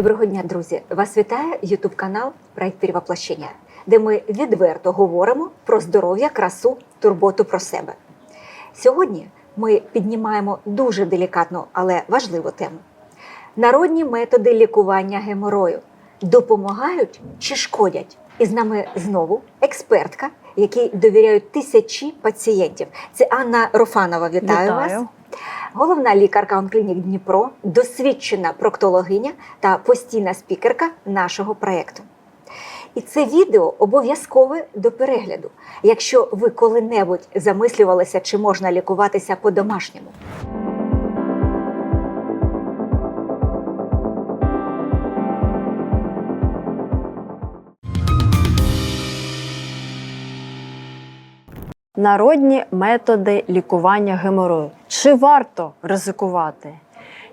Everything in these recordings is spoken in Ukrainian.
Доброго дня, друзі! Вас вітає Ютуб канал Проект Перевоплощення, де ми відверто говоримо про здоров'я, красу, турботу про себе. Сьогодні ми піднімаємо дуже делікатну, але важливу тему: народні методи лікування геморою допомагають чи шкодять? І з нами знову експертка, якій довіряють тисячі пацієнтів. Це Анна Рофанова. Вітаю, вас. Головна лікарка онклінік Дніпро, досвідчена проктологиня та постійна спікерка нашого проєкту. І це відео обов'язкове до перегляду, якщо ви коли-небудь замислювалися, чи можна лікуватися по-домашньому. Народні методи лікування геморою. Чи варто ризикувати?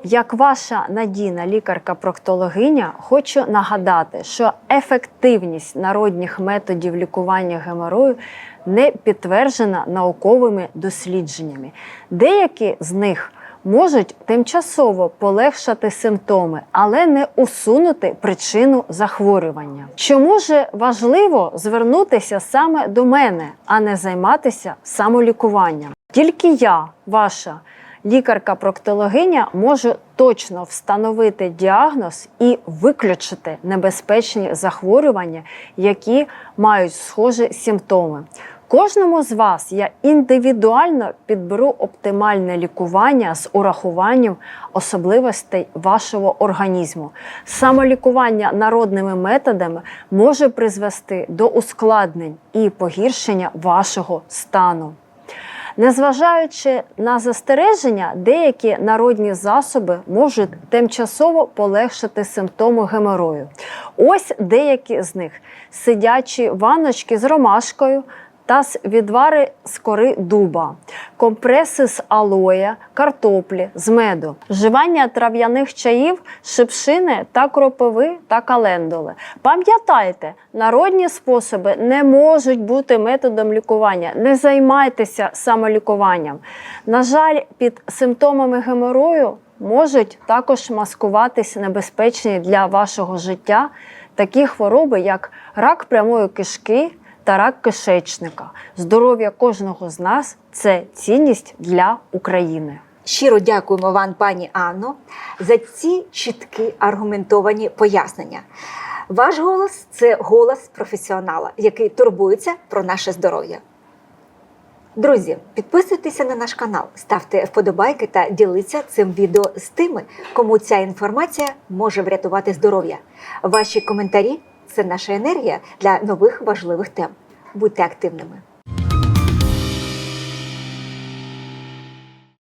Як ваша надійна лікарка-проктологиня, хочу нагадати, що ефективність народних методів лікування геморою не підтверджена науковими дослідженнями. Деякі з них можуть тимчасово полегшати симптоми, але не усунути причину захворювання. Чому ж важливо звернутися саме до мене, а не займатися самолікуванням? Тільки я, ваша лікарка-проктологиня, можу точно встановити діагноз і виключити небезпечні захворювання, які мають схожі симптоми. Кожному з вас я індивідуально підберу оптимальне лікування з урахуванням особливостей вашого організму. Самолікування народними методами може призвести до ускладнень і погіршення вашого стану. Незважаючи на застереження, деякі народні засоби можуть тимчасово полегшити симптоми геморою. Ось деякі з них: сидячі ванночки з ромашкою та з відвари з кори дуба, компреси з алоя, картоплі, з меду, вживання трав'яних чаїв, шипшини та кропиви та календули. Пам'ятайте, народні способи не можуть бути методом лікування. Не займайтеся самолікуванням. На жаль, під симптомами геморою можуть також маскуватись небезпечні для вашого життя такі хвороби, як рак прямої кишки та рак кишечника. Здоров'я кожного з нас це цінність для України. Щиро дякуємо вам, пані Анно, за ці чіткі аргументовані пояснення. Ваш голос це голос професіонала, який турбується про наше здоров'я. Друзі, підписуйтеся на наш канал, ставте вподобайки та діліться цим відео з тими, кому ця інформація може врятувати здоров'я. Ваші коментарі це наша енергія для нових важливих тем. Будьте активними.